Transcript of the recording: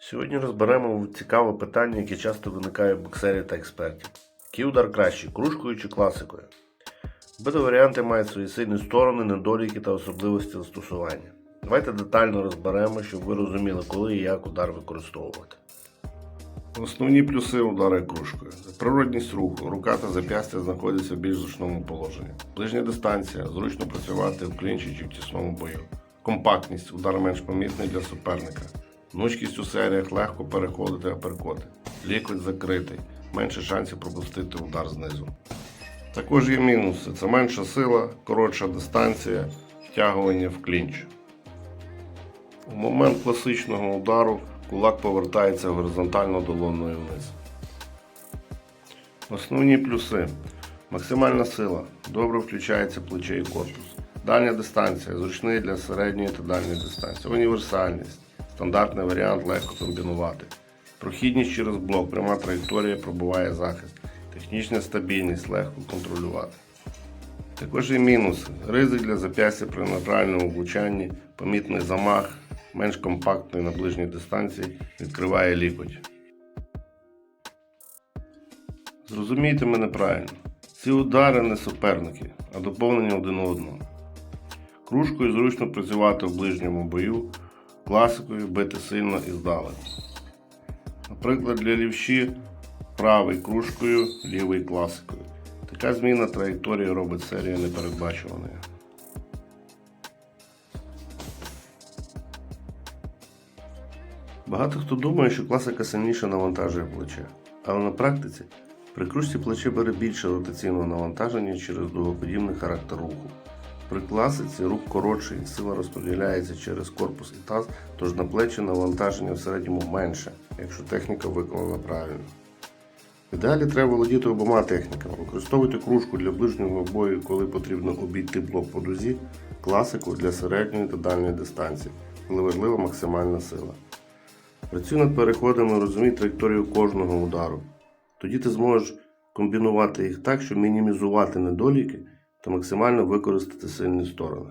Сьогодні розберемо цікаве питання, яке часто виникає в боксерів та експертів. Який удар кращий, кружкою чи класикою? Обидва варіанти мають свої сильні сторони, недоліки та особливості застосування. Давайте детально розберемо, щоб ви розуміли, коли і як удар використовувати. Основні плюси удара кружкою. Природність руху. Рука та зап'ястя знаходяться в більш зручному положенні. Ближня дистанція. Зручно працювати в клінчі чи в тісному бою. Компактність. Удар менш помітний для суперника. Гнучкість у серіях легко переходити аперкоти. Лікоть закритий. Менше шансів пропустити удар знизу. Також є мінуси. Це менша сила, коротша дистанція, втягування в клінч. У момент класичного удару кулак повертається горизонтально долоною вниз. Основні плюси. Максимальна сила. Добре включається плече і корпус. Дальня дистанція. Зручний для середньої та дальньої дистанції. Універсальність. Стандартний варіант легко комбінувати. Прохідність через блок. Пряма траєкторія пробуває захист. Технічна стабільність легко контролювати. Також є мінуси. Ризик для зап'ястя при неправильному влучанні, помітний замах, менш компактний на ближній дистанції, відкриває лікоть. Зрозумійте мене правильно. Ці удари не суперники, а доповнення один одного. Кружкою зручно працювати в ближньому бою, класикою бити сильно і здалеку. Наприклад, для лівші правий кружкою, лівий класикою. Така зміна траєкторії робить серію непередбачуваною. Багато хто думає, що класика сильніше навантажує плече, але на практиці при кружці плече бере більше ротаційного навантаження через дугоподібний характер руху. При класиці рух коротший, сила розподіляється через корпус і таз, тож на плечі навантаження в середньому менше, якщо техніка виконана правильно. В ідеалі треба володіти обома техніками. Використовуйте кружку для ближнього бою, коли потрібно обійти блок по дузі, класику для середньої та дальньої дистанції, коли важлива максимальна сила. Працюй над переходами, розумій траєкторію кожного удару. Тоді ти зможеш комбінувати їх так, щоб мінімізувати недоліки та максимально використати сильні сторони.